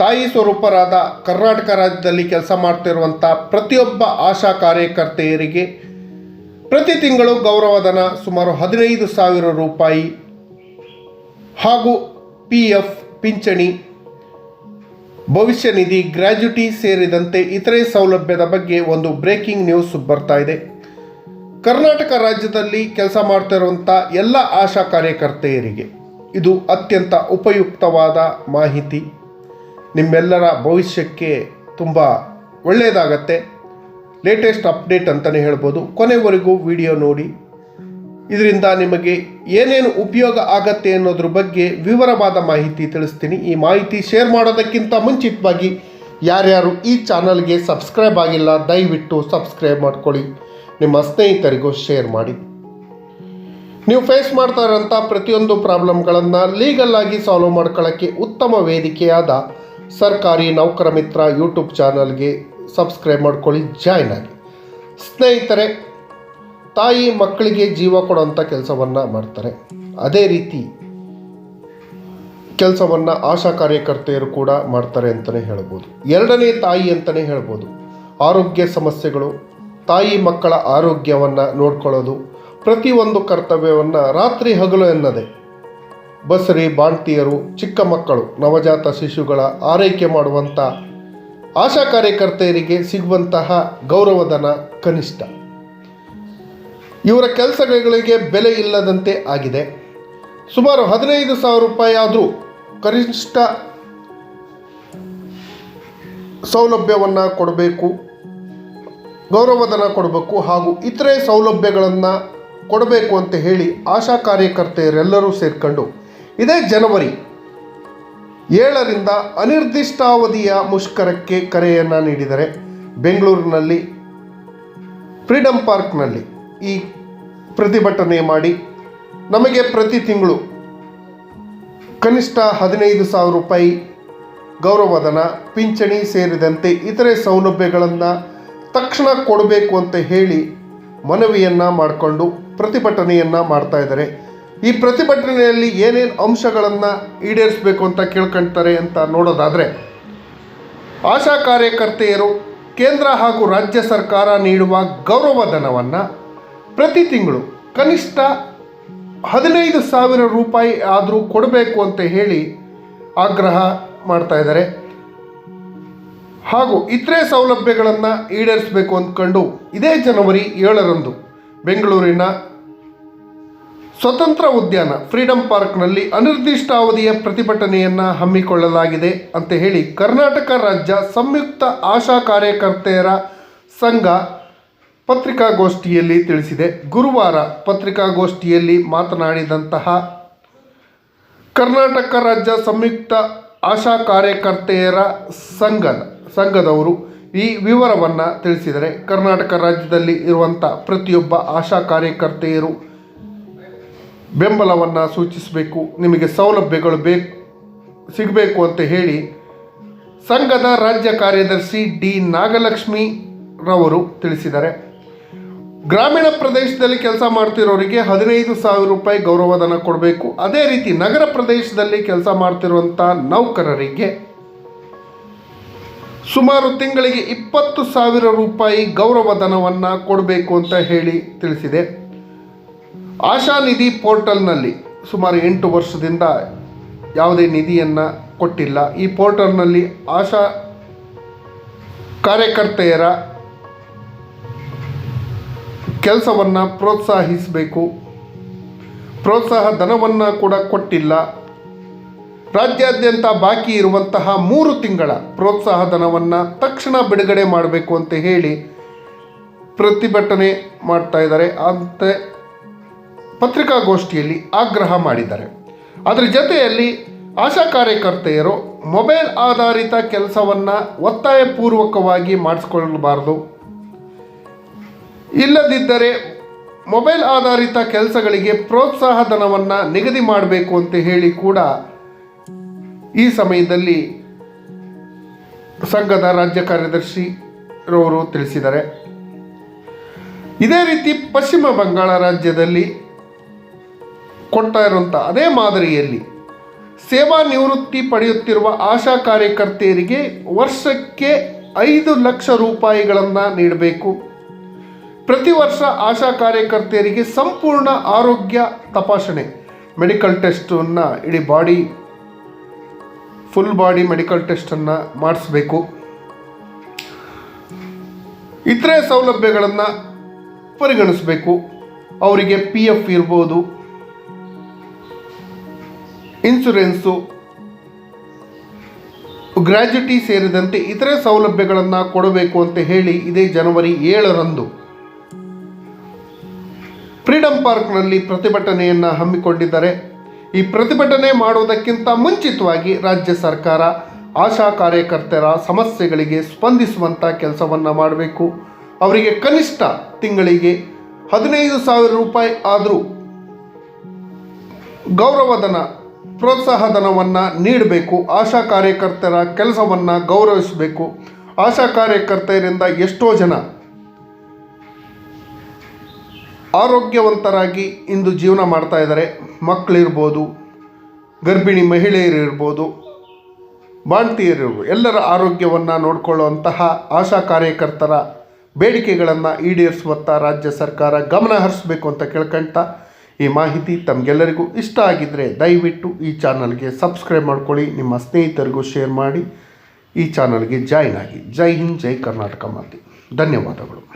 ತಾಯಿ ಸ್ವರೂಪರಾದ ಕರ್ನಾಟಕ ರಾಜ್ಯದಲ್ಲಿ ಕೆಲಸ ಮಾಡ್ತಿರುವಂಥ ಪ್ರತಿಯೊಬ್ಬ ಆಶಾ ಕಾರ್ಯಕರ್ತೆಯರಿಗೆ ಪ್ರತಿ ತಿಂಗಳು ಗೌರವಧನ ಸುಮಾರು ಹದಿನೈದು ಸಾವಿರ ರೂಪಾಯಿ ಹಾಗೂ ಪಿ ಎಫ್ ಪಿಂಚಣಿ, ಭವಿಷ್ಯ ನಿಧಿ ಗ್ರ್ಯಾಜ್ಯುಟಿ ಸೇರಿದಂತೆ ಇತರೆ ಸೌಲಭ್ಯದ ಬಗ್ಗೆ ಒಂದು ಬ್ರೇಕಿಂಗ್ ನ್ಯೂಸ್ ಬರ್ತಾ ಇದೆ. ಕರ್ನಾಟಕ ರಾಜ್ಯದಲ್ಲಿ ಕೆಲಸ ಮಾಡ್ತಿರುವಂಥ ಎಲ್ಲ ಆಶಾ ಕಾರ್ಯಕರ್ತೆಯರಿಗೆ ಇದು ಅತ್ಯಂತ ಉಪಯುಕ್ತವಾದ ಮಾಹಿತಿ. ನಿಮ್ಮೆಲ್ಲರ ಭವಿಷ್ಯಕ್ಕೆ ತುಂಬ ಒಳ್ಳೆಯದಾಗತ್ತೆ. ಲೇಟೆಸ್ಟ್ ಅಪ್ಡೇಟ್ ಅಂತಲೇ ಹೇಳ್ಬೋದು. ಕೊನೆವರೆಗೂ ವಿಡಿಯೋ ನೋಡಿ. ಇದರಿಂದ ನಿಮಗೆ ಏನೇನು ಉಪಯೋಗ ಆಗತ್ತೆ ಅನ್ನೋದ್ರ ಬಗ್ಗೆ ವಿವರವಾದ ಮಾಹಿತಿ ತಿಳಿಸ್ತೀನಿ. ಈ ಮಾಹಿತಿ ಶೇರ್ ಮಾಡೋದಕ್ಕಿಂತ ಮುಂಚಿತವಾಗಿ ಯಾರ್ಯಾರು ಈ ಚಾನಲ್ಗೆ ಸಬ್ಸ್ಕ್ರೈಬ್ ಆಗಿಲ್ಲ, ದಯವಿಟ್ಟು ಸಬ್ಸ್ಕ್ರೈಬ್ ಮಾಡ್ಕೊಳ್ಳಿ. ನಿಮ್ಮ ಸ್ನೇಹಿತರಿಗೂ ಶೇರ್ ಮಾಡಿ. ನೀವು ಫೇಸ್ ಮಾಡ್ತಾ ಇರೋಂಥ ಪ್ರತಿಯೊಂದು ಪ್ರಾಬ್ಲಮ್ಗಳನ್ನು ಲೀಗಲ್ ಆಗಿ ಸಾಲ್ವ್ ಮಾಡ್ಕೊಳ್ಳೋಕ್ಕೆ ಉತ್ತಮ ವೇದಿಕೆಯಾದ ಸರ್ಕಾರಿ ನೌಕರ ಮಿತ್ರ ಯೂಟ್ಯೂಬ್ ಚಾನಲ್ಗೆ ಸಬ್ಸ್ಕ್ರೈಬ್ ಮಾಡ್ಕೊಳ್ಳಿ, ಜಾಯ್ನ್ ಆಗಿ. ಸ್ನೇಹಿತರೆ, ತಾಯಿ ಮಕ್ಕಳಿಗೆ ಜೀವ ಕೊಡುವಂಥ ಕೆಲಸವನ್ನು ಮಾಡ್ತಾರೆ. ಅದೇ ರೀತಿ ಕೆಲಸವನ್ನು ಆಶಾ ಕಾರ್ಯಕರ್ತೆಯರು ಕೂಡ ಮಾಡ್ತಾರೆ ಅಂತಲೇ ಹೇಳ್ಬೋದು. ಎರಡನೇ ತಾಯಿ ಅಂತಲೇ ಹೇಳ್ಬೋದು. ಆರೋಗ್ಯ ಸಮಸ್ಯೆಗಳು, ತಾಯಿ ಮಕ್ಕಳ ಆರೋಗ್ಯವನ್ನು ನೋಡ್ಕೊಳ್ಳೋದು, ಪ್ರತಿಯೊಂದು ಕರ್ತವ್ಯವನ್ನು ರಾತ್ರಿ ಹಗಲು ಎನ್ನದೆ. ಬಸರಿ ಬಾಣ್ತಿಯರು ಚಿಕ್ಕ ಮಕ್ಕಳು, ನವಜಾತ ಶಿಶುಗಳ ಆರೈಕೆ ಮಾಡುವಂಥ ಆಶಾ ಕಾರ್ಯಕರ್ತೆಯರಿಗೆ ಸಿಗುವಂತಹ ಗೌರವಧನ ಕನಿಷ್ಠ. ಇವರ ಕೆಲಸಗಳಿಗೆ ಬೆಲೆ ಇಲ್ಲದಂತೆ ಆಗಿದೆ. ಸುಮಾರು ಹದಿನೈದು ಸಾವಿರ ರೂಪಾಯಿ ಆದರೂ ಕನಿಷ್ಠ ಸೌಲಭ್ಯವನ್ನು ಕೊಡಬೇಕು, ಗೌರವಧನ ಕೊಡಬೇಕು ಹಾಗೂ ಇತರೆ ಸೌಲಭ್ಯಗಳನ್ನು ಕೊಡಬೇಕು ಅಂತ ಹೇಳಿ ಆಶಾ ಕಾರ್ಯಕರ್ತೆಯರೆಲ್ಲರೂ ಸೇರ್ಕೊಂಡು ಇದೇ ಜನವರಿ ಏಳರಿಂದ ಅನಿರ್ದಿಷ್ಟಾವಧಿಯ ಮುಷ್ಕರಕ್ಕೆ ಕರೆಯನ್ನು ನೀಡಿದರೆ ಬೆಂಗಳೂರಿನಲ್ಲಿ ಫ್ರೀಡಮ್ ಪಾರ್ಕ್ನಲ್ಲಿ ಈ ಪ್ರತಿಭಟನೆ ಮಾಡಿ ನಮಗೆ ಪ್ರತಿ ತಿಂಗಳು ಕನಿಷ್ಠ ಹದಿನೈದು ಸಾವಿರ ರೂಪಾಯಿ ಗೌರವಧನ, ಪಿಂಚಣಿ ಸೇರಿದಂತೆ ಇತರೆ ಸೌಲಭ್ಯಗಳನ್ನು ತಕ್ಷಣ ಕೊಡಬೇಕು ಅಂತ ಹೇಳಿ ಮನವಿಯನ್ನು ಮಾಡಿಕೊಂಡು ಪ್ರತಿಭಟನೆಯನ್ನು ಮಾಡ್ತಾ ಇದ್ದಾರೆ. ಈ ಪ್ರತಿಭಟನೆಯಲ್ಲಿ ಏನೇನು ಅಂಶಗಳನ್ನು ಈಡೇರಿಸಬೇಕು ಅಂತ ಕೇಳ್ಕೊಳ್ತಾರೆ ಅಂತ ನೋಡೋದಾದರೆ, ಆಶಾ ಕಾರ್ಯಕರ್ತೆಯರು ಕೇಂದ್ರ ಹಾಗೂ ರಾಜ್ಯ ಸರ್ಕಾರ ನೀಡುವ ಗೌರವಧನವನ್ನು ಪ್ರತಿ ತಿಂಗಳು ಕನಿಷ್ಠ ಹದಿನೈದು ಸಾವಿರ ರೂಪಾಯಿ ಆದರೂ ಕೊಡಬೇಕು ಅಂತ ಹೇಳಿ ಆಗ್ರಹ ಮಾಡ್ತಾ ಇದ್ದಾರೆ. ಹಾಗೂ ಇತರೆ ಸೌಲಭ್ಯಗಳನ್ನು ಈಡೇರಿಸಬೇಕು ಅಂದ್ಕೊಂಡು ಇದೇ ಜನವರಿ ಏಳರಂದು ಬೆಂಗಳೂರಿನ ಸ್ವತಂತ್ರ ಉದ್ಯಾನ ಫ್ರೀಡಂ ಪಾರ್ಕ್ನಲ್ಲಿ ಅನಿರ್ದಿಷ್ಟಾವಧಿಯ ಪ್ರತಿಭಟನೆಯನ್ನು ಹಮ್ಮಿಕೊಳ್ಳಲಾಗಿದೆ ಅಂತ ಹೇಳಿ ಕರ್ನಾಟಕ ರಾಜ್ಯ ಸಂಯುಕ್ತ ಆಶಾ ಕಾರ್ಯಕರ್ತೆಯರ ಸಂಘ ಪತ್ರಿಕಾಗೋಷ್ಠಿಯಲ್ಲಿ ತಿಳಿಸಿದೆ. ಗುರುವಾರ ಪತ್ರಿಕಾಗೋಷ್ಠಿಯಲ್ಲಿ ಮಾತನಾಡಿದಂತಹ ಕರ್ನಾಟಕ ರಾಜ್ಯ ಸಂಯುಕ್ತ ಆಶಾ ಕಾರ್ಯಕರ್ತೆಯರ ಸಂಘದ ಸಂಘದವರು ಈ ವಿವರವನ್ನು ತಿಳಿಸಿದರೆ ಕರ್ನಾಟಕ ರಾಜ್ಯದಲ್ಲಿ ಇರುವಂಥ ಪ್ರತಿಯೊಬ್ಬ ಆಶಾ ಕಾರ್ಯಕರ್ತೆಯರು ಬೆಂಬಲವನ್ನು ಸೂಚಿಸಬೇಕು, ನಿಮಗೆ ಸೌಲಭ್ಯಗಳು ಬೇಕು, ಸಿಗಬೇಕು ಅಂತ ಹೇಳಿ ಸಂಘದ ರಾಜ್ಯ ಕಾರ್ಯದರ್ಶಿ ಡಿ ನಾಗಲಕ್ಷ್ಮಿ ರವರು ತಿಳಿಸಿದ್ದಾರೆ. ಗ್ರಾಮೀಣ ಪ್ರದೇಶದಲ್ಲಿ ಕೆಲಸ ಮಾಡ್ತಿರೋರಿಗೆ ಹದಿನೈದು ಸಾವಿರ ರೂಪಾಯಿ ಗೌರವಧನ ಕೊಡಬೇಕು. ಅದೇ ರೀತಿ ನಗರ ಪ್ರದೇಶದಲ್ಲಿ ಕೆಲಸ ಮಾಡ್ತಿರುವಂಥ ನೌಕರರಿಗೆ ಸುಮಾರು ತಿಂಗಳಿಗೆ ಇಪ್ಪತ್ತು ಸಾವಿರ ರೂಪಾಯಿ ಗೌರವಧನವನ್ನು ಕೊಡಬೇಕು ಅಂತ ಹೇಳಿ ತಿಳಿಸಿದೆ. ಆಶಾ ನಿಧಿ ಪೋರ್ಟಲ್ನಲ್ಲಿ ಸುಮಾರು ಎಂಟು ವರ್ಷದಿಂದ ಯಾವುದೇ ನಿಧಿಯನ್ನು ಕೊಟ್ಟಿಲ್ಲ. ಈ ಪೋರ್ಟಲ್ನಲ್ಲಿ ಆಶಾ ಕಾರ್ಯಕರ್ತೆಯರ ಕೆಲಸವನ್ನು ಪ್ರೋತ್ಸಾಹಿಸಬೇಕು. ಪ್ರೋತ್ಸಾಹ ಧನವನ್ನು ಕೂಡ ಕೊಟ್ಟಿಲ್ಲ. ರಾಜ್ಯಾದ್ಯಂತ ಬಾಕಿ ಇರುವಂತಹ ಮೂರು ತಿಂಗಳ ಪ್ರೋತ್ಸಾಹ ಧನವನ್ನು ತಕ್ಷಣ ಬಿಡುಗಡೆ ಮಾಡಬೇಕು ಅಂತ ಹೇಳಿ ಪ್ರತಿಭಟನೆ ಮಾಡ್ತಾ ಇದ್ದಾರೆ. ಅಂತ ಪತ್ರಿಕಾಗೋಷ್ಠಿಯಲ್ಲಿ ಆಗ್ರಹ ಮಾಡಿದ್ದಾರೆ. ಅದರ ಜೊತೆಯಲ್ಲಿ ಆಶಾ ಕಾರ್ಯಕರ್ತೆಯರು ಮೊಬೈಲ್ ಆಧಾರಿತ ಕೆಲಸವನ್ನು ಒತ್ತಾಯಪೂರ್ವಕವಾಗಿ ಮಾಡಿಸ್ಕೊಳ್ಬಾರ್ದು ಇಲ್ಲದಿದ್ದರೆ ಮೊಬೈಲ್ ಆಧಾರಿತ ಕೆಲಸಗಳಿಗೆ ಪ್ರೋತ್ಸಾಹ ಧನವನ್ನು ನಿಗದಿ ಮಾಡಬೇಕು ಅಂತ ಹೇಳಿ ಕೂಡ ಈ ಸಮಯದಲ್ಲಿ ಸಂಘದ ರಾಜ್ಯ ಕಾರ್ಯದರ್ಶಿ ರವರು ತಿಳಿಸಿದ್ದಾರೆ. ಇದೇ ರೀತಿ ಪಶ್ಚಿಮ ಬಂಗಾಳ ರಾಜ್ಯದಲ್ಲಿ ಕೊಡ್ತಾ ಇರುವಂಥ ಅದೇ ಮಾದರಿಯಲ್ಲಿ ಸೇವಾ ನಿವೃತ್ತಿ ಪಡೆಯುತ್ತಿರುವ ಆಶಾ ಕಾರ್ಯಕರ್ತೆಯರಿಗೆ ವರ್ಷಕ್ಕೆ ಐದು ಲಕ್ಷ ರೂಪಾಯಿಗಳನ್ನು ನೀಡಬೇಕು. ಪ್ರತಿ ವರ್ಷ ಆಶಾ ಕಾರ್ಯಕರ್ತೆಯರಿಗೆ ಸಂಪೂರ್ಣ ಆರೋಗ್ಯ ತಪಾಸಣೆ ಮೆಡಿಕಲ್ ಟೆಸ್ಟನ್ನು ಇಡೀ ಬಾಡಿ ಫುಲ್ ಬಾಡಿ ಮೆಡಿಕಲ್ ಟೆಸ್ಟನ್ನು ಮಾಡಿಸ್ಬೇಕು. ಇತರೆ ಸೌಲಭ್ಯಗಳನ್ನು ಪರಿಗಣಿಸಬೇಕು. ಅವರಿಗೆ ಪಿ ಎಫ್ ಇರ್ಬೋದು ಇನ್ಸುರೆನ್ಸು ಗ್ರ್ಯಾಜ್ಯುಟಿ ಸೇರಿದಂತೆ ಇತರೆ ಸೌಲಭ್ಯಗಳನ್ನು ಕೊಡಬೇಕು ಅಂತ ಹೇಳಿ ಇದೇ ಜನವರಿ ಏಳರಂದು ಫ್ರೀಡಂ ಪಾರ್ಕ್ನಲ್ಲಿ ಪ್ರತಿಭಟನೆಯನ್ನು ಹಮ್ಮಿಕೊಂಡಿದ್ದಾರೆ. ಈ ಪ್ರತಿಭಟನೆ ಮಾಡುವುದಕ್ಕಿಂತ ಮುಂಚಿತವಾಗಿ ರಾಜ್ಯ ಸರ್ಕಾರ ಆಶಾ ಕಾರ್ಯಕರ್ತರ ಸಮಸ್ಯೆಗಳಿಗೆ ಸ್ಪಂದಿಸುವಂಥ ಕೆಲಸವನ್ನು ಮಾಡಬೇಕು. ಅವರಿಗೆ ಕನಿಷ್ಠ ತಿಂಗಳಿಗೆ ಹದಿನೈದು ಸಾವಿರ ರೂಪಾಯಿ ಆದರೂ ಗೌರವಧನ ಪ್ರೋತ್ಸಾಹಧನವನ್ನು ನೀಡಬೇಕು, ಆಶಾ ಕಾರ್ಯಕರ್ತರ ಕೆಲಸವನ್ನು ಗೌರವಿಸಬೇಕು. ಆಶಾ ಕಾರ್ಯಕರ್ತೆಯರಿಂದ ಎಷ್ಟೋ ಜನ ಆರೋಗ್ಯವಂತರಾಗಿ ಇಂದು ಜೀವನ ಮಾಡ್ತಾ ಇದ್ದಾರೆ. ಮಕ್ಕಳಿರ್ಬೋದು, ಗರ್ಭಿಣಿ ಮಹಿಳೆಯರಿರ್ಬೋದು, ಬಾಣ್ತಿಯರಿರ್ಬೋದು, ಎಲ್ಲರ ಆರೋಗ್ಯವನ್ನು ನೋಡಿಕೊಳ್ಳುವಂತಹ ಆಶಾ ಕಾರ್ಯಕರ್ತರ ಬೇಡಿಕೆಗಳನ್ನು ಈಡೇರಿಸುವತ್ತ ರಾಜ್ಯ ಸರ್ಕಾರ ಗಮನ ಹರಿಸಬೇಕು ಅಂತ ಕೇಳ್ಕೊಳ್ತಾ ಈ ಮಾಹಿತಿ ತಮಗೆಲ್ಲರಿಗೂ ಇಷ್ಟ ಆಗಿದ್ದರೆ ದಯವಿಟ್ಟು ಈ ಚಾನಲ್ಗೆ ಸಬ್ಸ್ಕ್ರೈಬ್ ಮಾಡ್ಕೊಳ್ಳಿ, ನಿಮ್ಮ ಸ್ನೇಹಿತರಿಗೂ ಶೇರ್ ಮಾಡಿ, ಈ ಚಾನಲ್ಗೆ ಜಾಯ್ನ್ ಆಗಿ. ಜೈ ಹಿಂದ್, ಜೈ ಕರ್ನಾಟಕ ಮಾತಿ. ಧನ್ಯವಾದಗಳು.